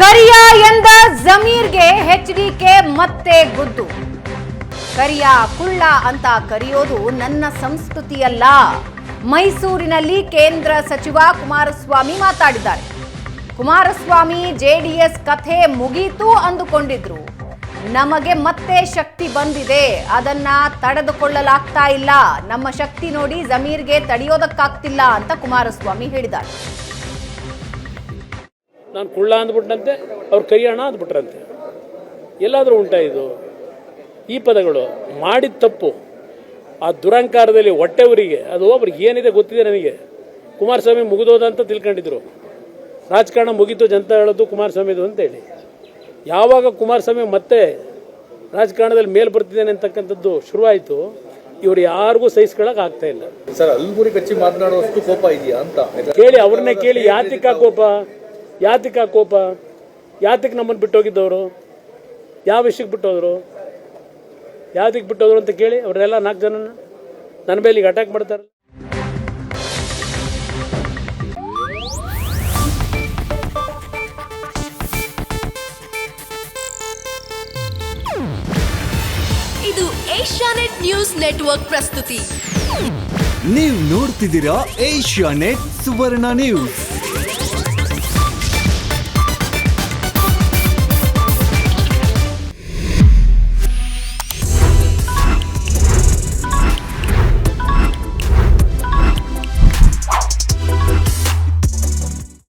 ಕರಿಯ ಎಂದ ಜಮೀರ್ಗೆ ಕೆ ಮತ್ತೆ ಗುದ್ದು. ಕರಿಯ ಕುಳ್ಳ ಅಂತ ಕರೆಯೋದು ನನ್ನ ಸಂಸ್ಕೃತಿಯಲ್ಲ. ಮೈಸೂರಿನಲ್ಲಿ ಕೇಂದ್ರ ಸಚಿವ ಕುಮಾರಸ್ವಾಮಿ ಮಾತಾಡಿದ್ದಾರೆ. ಕುಮಾರಸ್ವಾಮಿ ಜೆಡಿಎಸ್ ಕಥೆ ಮುಗೀತು ಅಂದುಕೊಂಡಿದ್ರು. ನಮಗೆ ಮತ್ತೆ ಶಕ್ತಿ ಬಂದಿದೆ. ಅದನ್ನ ತಡೆದುಕೊಳ್ಳಲಾಗ್ತಾ ಇಲ್ಲ. ನಮ್ಮ ಶಕ್ತಿ ನೋಡಿ ಜಮೀರ್ಗೆ ತಡೆಯೋದಕ್ಕಾಗ್ತಿಲ್ಲ ಅಂತ ಕುಮಾರಸ್ವಾಮಿ ಹೇಳಿದ್ದಾರೆ. ನಾನು ಕುಳ್ಳ ಅಂದ್ಬಿಟ್ಟಂತೆ ಅವ್ರು ಕೈ ಹಣ ಅಂದ್ಬಿಟ್ರಂತೆ. ಎಲ್ಲಾದರೂ ಉಂಟಾ ಇದು? ಈ ಪದಗಳು ಮಾಡಿದ ತಪ್ಪು. ಆ ದುರಂಕಾರದಲ್ಲಿ ಹೊಟ್ಟೆವರಿಗೆ ಅದು ಒಬ್ರಿಗೆ ಏನಿದೆ ಗೊತ್ತಿದೆ ನನಗೆ. ಕುಮಾರಸ್ವಾಮಿ ಮುಗಿದೋದ ಅಂತ ತಿಳ್ಕೊಂಡಿದ್ರು. ರಾಜಕಾರಣ ಮುಗಿತು ಜನತಾ ಹೇಳೋದು ಕುಮಾರಸ್ವಾಮಿದು ಅಂತೇಳಿ ಯಾವಾಗ ಕುಮಾರಸ್ವಾಮಿ ಮತ್ತೆ ರಾಜಕಾರಣದಲ್ಲಿ ಮೇಲ್ ಬರ್ತಿದ್ದೇನೆ ಅಂತಕ್ಕಂಥದ್ದು ಶುರುವಾಯಿತು. ಇವರು ಯಾರಿಗೂ ಸಹಿಸ್ಕೊಳಕ್ ಆಗ್ತಾ ಇಲ್ಲ. ಸರ್ ಅಲ್ಗುರಿ ಕಚ್ಚಿ ಮಾತನಾಡುವಷ್ಟು ಕೋಪ ಇದೆಯಾ ಅಂತ? ಕೇಳಿ ಅವ್ರನ್ನೇ ಕೇಳಿ ಯಾತಿಕ ಕೋಪ? ಯಾತಿಕ ಕೋಪ? ಯಾತಕ್ಕೆ ನಮ್ಮನ್ನು ಬಿಟ್ಟೋಗಿದ್ದವರು? ಯಾವ ವಿಷಯಕ್ಕೆ ಬಿಟ್ಟೋದ್ರು? ಯಾವ್ದಕ್ಕೆ ಬಿಟ್ಟೋದ್ರು ಅಂತ ಕೇಳಿ ಅವರೆಲ್ಲ ನಾಲ್ಕು ಜನನ ನನ್ನ ಮೇಲೆ ಈಗ ಅಟ್ಯಾಕ್ ಮಾಡ್ತಾರೆ. ಇದು ಏಷ್ಯಾನೆಟ್ ನ್ಯೂಸ್ ನೆಟ್ವರ್ಕ್ ಪ್ರಸ್ತುತಿ. ನೀವು ನೋಡ್ತಿದ್ದೀರಾ ಏಷ್ಯಾನೆಟ್ ಸುವರ್ಣ ನ್ಯೂಸ್.